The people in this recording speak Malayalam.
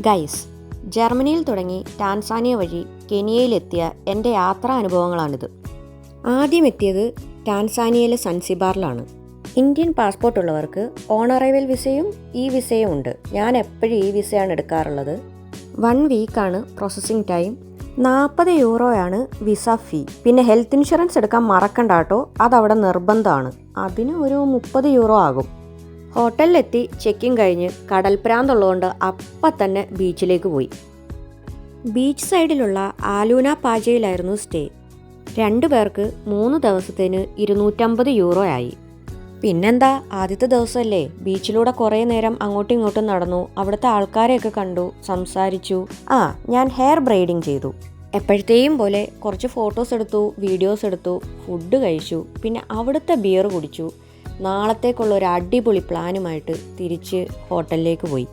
ഗൈസ് ജർമ്മനിയിൽ തുടങ്ങി ടാൻസാനിയ വഴി കെനിയയിലെത്തിയ എന്റെ യാത്രാ അനുഭവങ്ങളാണിത് ആദ്യം എത്തിയത് ടാൻസാനിയയിലെ സൻസിബാറിലാണ്. ഇന്ത്യൻ പാസ്പോർട്ട് ഉള്ളവർക്ക് ഓൺ അറൈവൽ വിസയും ഈ വിസയും ഉണ്ട്. ഞാൻ എപ്പോഴും ഈ വിസയാണ് എടുക്കാറുള്ളത്. വൺ വീക്കാണ് പ്രോസസ്സിംഗ് ടൈം. നാൽപ്പത് യൂറോയാണ് വിസ ഫീ. പിന്നെ ഹെൽത്ത് ഇൻഷുറൻസ് എടുക്കാൻ മറക്കണ്ട കേട്ടോ. അതവിടെ നിർബന്ധമാണ്. അതിന് ഒരു മുപ്പത് യൂറോ ആകും. ഹോട്ടലിലെത്തി ചെക്കിങ് കഴിഞ്ഞ് കടൽപ്രാന്തുള്ളതുകൊണ്ട് അപ്പം തന്നെ ബീച്ചിലേക്ക് പോയി. ബീച്ച് സൈഡിലുള്ള ആലൂന പാജയിലായിരുന്നു സ്റ്റേ രണ്ടു പേർക്ക് മൂന്ന് ദിവസത്തിന് ഇരുന്നൂറ്റമ്പത് യൂറോ ആയി. പിന്നെന്താ ആദ്യത്തെ ദിവസമല്ലേ? ബീച്ചിലൂടെ കുറേ നേരം അങ്ങോട്ടും ഇങ്ങോട്ടും നടന്നു അവിടുത്തെ ആൾക്കാരെയൊക്കെ കണ്ടു സംസാരിച്ചു. ആ ഞാൻ ഹെയർ ബ്രൈഡിങ് ചെയ്തു. എപ്പോഴത്തെയും പോലെ കുറച്ച് ഫോട്ടോസ് എടുത്തു വീഡിയോസ് എടുത്തു ഫുഡ് കഴിച്ചു പിന്നെ അവിടുത്തെ ബിയർ കുടിച്ചു. നാളത്തേക്കുള്ള ഒരു അടിപൊളി പ്ലാനുമായിട്ട് തിരിച്ച് ഹോട്ടലിലേക്ക് പോയി.